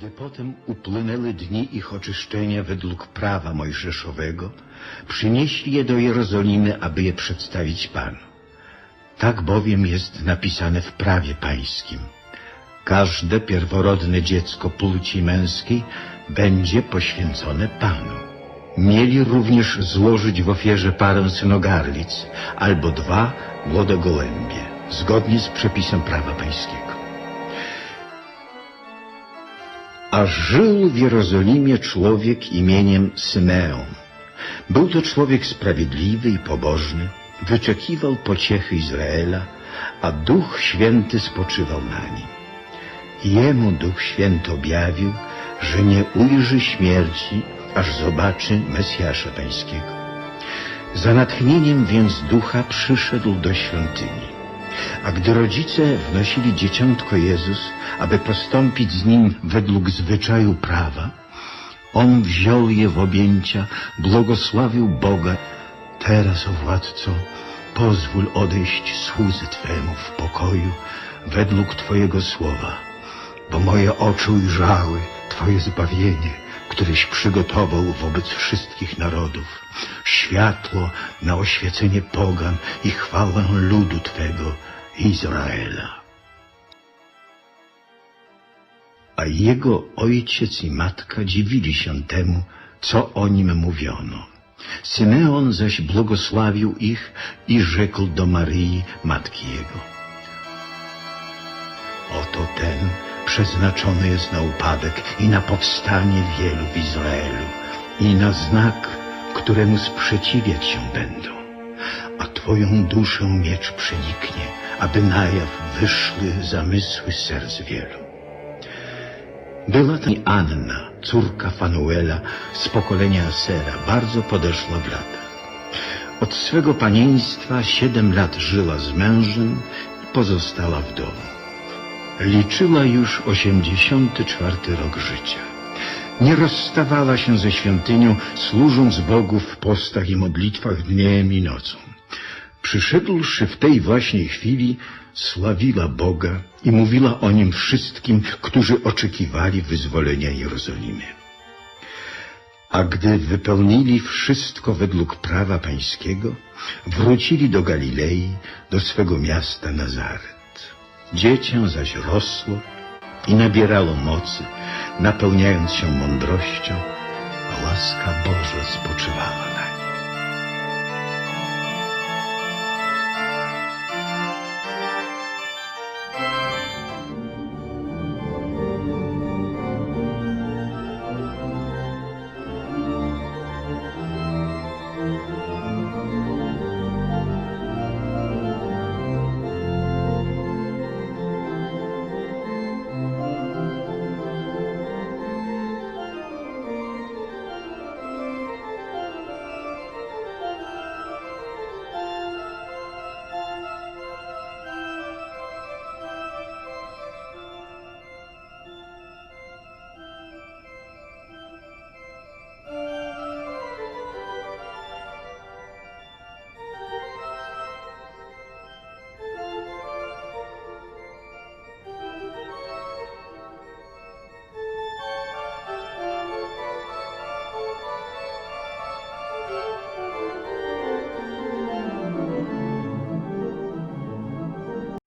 Gdy potem upłynęły dni ich oczyszczenia według prawa mojżeszowego, przynieśli je do Jerozolimy, aby je przedstawić Panu. Tak bowiem jest napisane w prawie pańskim. Każde pierworodne dziecko płci męskiej będzie poświęcone Panu. Mieli również złożyć w ofierze parę synogarlic albo dwa młode gołębie, zgodnie z przepisem prawa pańskiego. A żył w Jerozolimie człowiek imieniem Symeon. Był to człowiek sprawiedliwy i pobożny, wyczekiwał pociechy Izraela, a Duch Święty spoczywał na nim. Jemu Duch Święty objawił, że nie ujrzy śmierci, aż zobaczy Mesjasza Pańskiego. Za natchnieniem więc Ducha przyszedł do świątyni. A gdy rodzice wnosili dzieciątko Jezus, aby postąpić z nim według zwyczaju prawa, on wziął je w objęcia, błogosławił Boga. Teraz, o władco, pozwól odejść słudzy Twemu w pokoju według Twojego słowa, bo moje oczy ujrzały Twoje zbawienie, któreś przygotował wobec wszystkich narodów, światło na oświecenie pogan i chwałę ludu Twego, Izraela. A jego ojciec i matka dziwili się temu, co o nim mówiono. Symeon zaś błogosławił ich i rzekł do Maryi, matki jego. Oto ten przeznaczony jest na upadek i na powstanie wielu w Izraelu i na znak, któremu sprzeciwiać się będą. A Twoją duszę miecz przeniknie, aby na jaw wyszły zamysły serc wielu. Była i Anna, córka Fanuela z pokolenia Asera, bardzo podeszła w latach. Od swego panieństwa siedem lat żyła z mężem i pozostała w domu. Liczyła już osiemdziesiąty czwarty rok życia. Nie rozstawała się ze świątynią, służąc Bogu w postach i modlitwach dniem i nocą. Przyszedłszy w tej właśnie chwili, sławiła Boga i mówiła o Nim wszystkim, którzy oczekiwali wyzwolenia Jerozolimy. A gdy wypełnili wszystko według prawa pańskiego, wrócili do Galilei, do swego miasta Nazaret. Dziecię zaś rosło i nabierało mocy, napełniając się mądrością, a łaska Boża spoczywała na nim.